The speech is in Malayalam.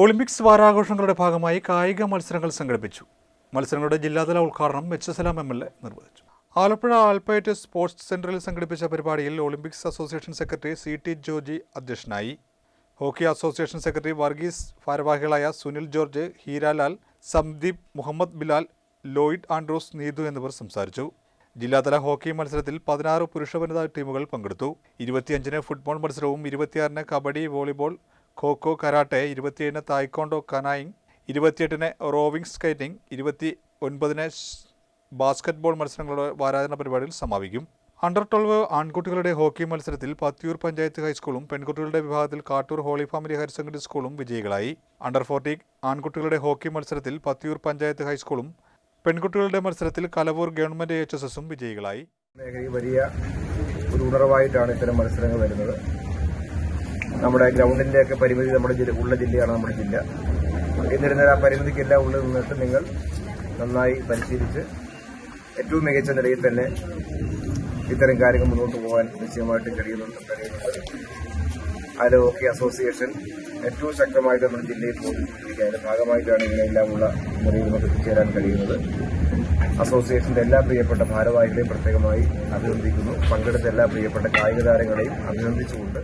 ഒളിമ്പിക്സ് വാരാഘോഷങ്ങളുടെ ഭാഗമായി കായിക മത്സരങ്ങൾ സംഘടിപ്പിച്ചു. മത്സരങ്ങളുടെ ജില്ലാതല ഉദ്ഘാടനം H Salam M L A നിർവഹിച്ചു. ആലപ്പുഴ ആൽപ്പയറ്റ് സ്പോർട്സ് സെന്ററിൽ സംഘടിപ്പിച്ച പരിപാടിയിൽ Olympics association secretary C T Georgy അധ്യക്ഷനായി. ഹോക്കി അസോസിയേഷൻ സെക്രട്ടറി വർഗീസ് ഭാരവാഹികളായ സുനിൽ ജോർജ് ഹീരാലാൽ സംദീപ് മുഹമ്മദ് ബിലാൽ ലോയിഡ് ആൻഡ്രോസ് നീതു എന്നിവർ സംസാരിച്ചു. ജില്ലാതല ഹോക്കി മത്സരത്തിൽ പതിനാറ് പുരുഷ വനിതാ ടീമുകൾ പങ്കെടുത്തു. ഇരുപത്തിയഞ്ചിന് ഫുട്ബോൾ മത്സരവും ഇരുപത്തിയാറിന് കബഡി വോളിബോൾ ഖോഖോ കരാട്ടെ ഇരുപത്തിയേഴിന് തായ്ക്കോണ്ടോ കനായിങ് ഇരുപത്തിയെട്ടിന് റോവിംഗ് സ്കേറ്റിംഗ് ഇരുപത്തി ഒൻപതിന് ബാസ്കറ്റ്ബോൾ മത്സരങ്ങളുടെ വാരാചരണ പരിപാടിയിൽ സമാപിക്കും. അണ്ടർ ട്വൽവ് ആൺകുട്ടികളുടെ ഹോക്കി മത്സരത്തിൽ പത്തിയൂർ പഞ്ചായത്ത് ഹൈസ്കൂളും പെൺകുട്ടികളുടെ വിഭാഗത്തിൽ Kattoor holy family higher secondary സ്കൂളും വിജയികളായി. അണ്ടർ ഫോർട്ടി ആൺകുട്ടികളുടെ ഹോക്കി മത്സരത്തിൽ പത്തിയൂർ പഞ്ചായത്ത് ഹൈസ്കൂളും പെൺകുട്ടികളുടെ മത്സരത്തിൽ കലവൂർ ഗവൺമെന്റ് എച്ച് എസ് എസും വിജയികളായി. വലിയ ഒരു ഉണർവായിട്ടാണ് ഇത്തരം മത്സരങ്ങൾ വരുന്നത്. നമ്മുടെ ഗ്രൗണ്ടിന്റെയൊക്കെ പരിമിതി നമ്മുടെ ഉള്ള ജില്ലയാണ് നമ്മുടെ ജില്ല. എന്നിരുന്നാൽ ആ പരിമിതിക്കെല്ലാം ഉള്ളിൽ നിന്നിട്ട് നിങ്ങൾ നന്നായി പരിശീലിച്ച് ഏറ്റവും മികച്ച നിലയിൽ തന്നെ ഇത്തരം കാര്യങ്ങൾ മുന്നോട്ട് പോകാൻ നിശ്ചയമായിട്ടും കഴിയുന്നുണ്ട്. കഴിയുന്നുണ്ട് അതിൽ അസോസിയേഷൻ ഏറ്റവും ശക്തമായിട്ട് നമ്മുടെ ജില്ലയിൽ പോയിരിക്കുക അതിന്റെ ഭാഗമായിട്ടാണ് ഇതിനെല്ലാമുള്ള നിലയിൽ നമുക്ക് എത്തിച്ചേരാൻ കഴിയുന്നത്. അസോസിയേഷന്റെ എല്ലാ പ്രിയപ്പെട്ട ഭാരവാഹികളെയും പ്രത്യേകമായി അഭിനന്ദിക്കുന്നു. പങ്കെടുത്ത എല്ലാ പ്രിയപ്പെട്ട കായിക താരങ്ങളെയും അഭിനന്ദിച്ചുകൊണ്ട്